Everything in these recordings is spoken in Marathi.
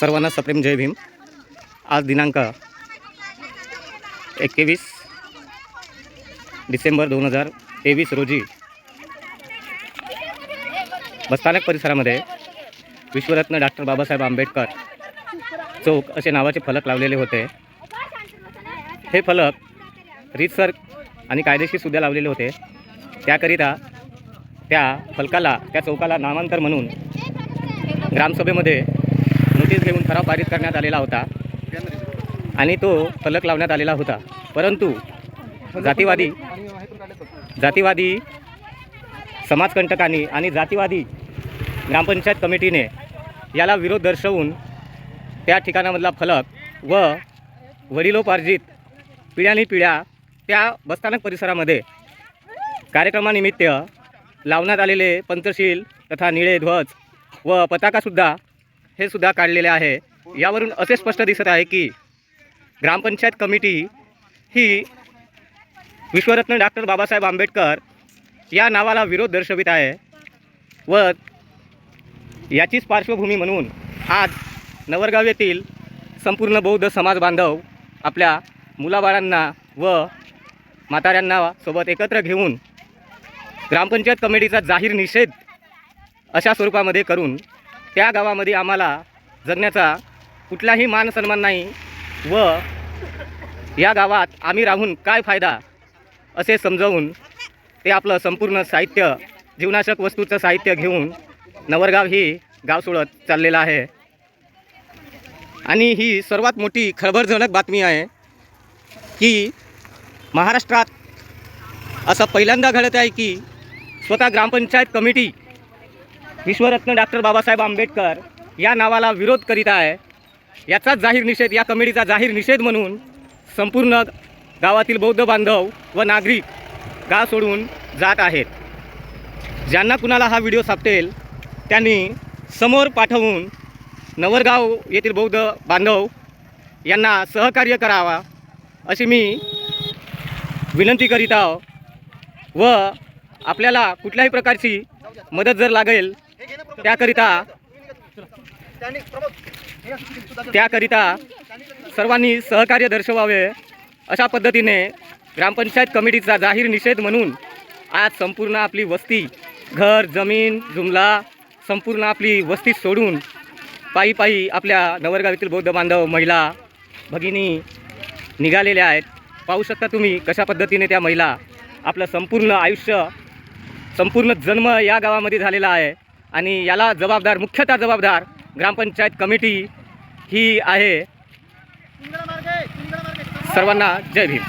सर्वांना सप्रेम जय भीम. आज दिनांक एकवीस डिसेंबर दोन हजार तेवीस रोजी बसस्थानक परिसरामध्ये विश्वरत्न डॉक्टर बाबासाहेब आंबेडकर चौक असे नावाचे फलक लावलेले होते. हे फलक रीतसर आणि कायदेशीर सुद्धा लावलेले होते. त्याकरिता त्या फलकाला त्या चौकाला नामांतर म्हणून ग्रामसभेमध्ये नोटीस घेऊन ठराव पारित करण्यात आलेला होता. आणि तो फलक लावण्यात आलेला होता. परंतु जातीवादी जातीवादी समाजकंटकांनी आणि जातीवादी ग्रामपंचायत कमिटीने याला विरोध दर्शवून त्या ठिकाणामधला फलक व वडिलोपार्जित पिढ्यानी पिढ्या त्या बसस्थानक परिसरामध्ये कार्यक्रमानिमित्त लावण्यात आलेले पंचशील तथा निळे ध्वज व पताकासुद्धा हे सुद्धा काढलेले आहे. यावरून असे स्पष्ट दिसत आहे की ग्रामपंचायत कमिटी ही विश्वरत्न डॉक्टर बाबासाहेब आंबेडकर या नावाला विरोध दर्शवित आहे व याचीच पार्श्वभूमी म्हणून आज नवरगाव येथील संपूर्ण बौद्ध समाज बांधव आपल्या मुलाबाळांना व म्हाताऱ्यांना सोबत एकत्र घेऊन ग्रामपंचायत कमिटीचा जाहीर निषेध अशा स्वरूपामध्ये करून त्या गावामध्ये आम्हाला जगण्याचा कुठलाही मान सन्मान नाही व या गावात आम्ही राहून काय फायदा असे समजावून ते आपलं संपूर्ण साहित्य जीवनाशक वस्तूचं साहित्य घेऊन नवरगाव ही गाव सोडत चाललेलं आहे. आणि ही सर्वात मोठी खळबळजनक बातमी आहे की महाराष्ट्रात असं पहिल्यांदा घडत आहे की स्वतः ग्रामपंचायत कमिटी विश्वरत्न डॉक्टर बाबासाहेब आंबेडकर या नावाला विरोध करीत आहे. याचाच जाहीर निषेध या कमिटीचा जाहीर निषेध म्हणून संपूर्ण गावातील बौद्ध बांधव व नागरिक गाव सोडून जात आहेत. ज्यांना कुणाला हा व्हिडिओ सापटेल त्यांनी समोर पाठवून नवरगाव येथील बौद्ध बांधव यांना सहकार्य करावा अशी मी विनंती करीत आहो. व आपल्याला कुठल्याही प्रकारची मदत जर लागेल त्याकरिता त्याकरिता सर्वांनी सहकार्य दर्शवावे अशा पद्धतीने ग्रामपंचायत कमिटीचा जाहीर निषेध म्हणून आज संपूर्ण आपली वस्ती घर जमीन जुमला संपूर्ण आपली वस्ती सोडून पायी पायी आपल्या नवरगाव बौद्ध बांधव महिला भगिनी निघालेल्या आहेत. पाहू शकता तुम्ही कशा पद्धतीने त्या महिला आपलं संपूर्ण आयुष्य संपूर्ण जन्म या गावामध्ये झालेला आहे. आणि याला जबाबदार मुख्यतः जबाबदार ग्रामपंचायत कमिटी ही आहे. सर्वांना जय भीम.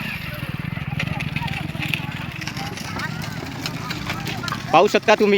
पाहू शकता तुम्ही.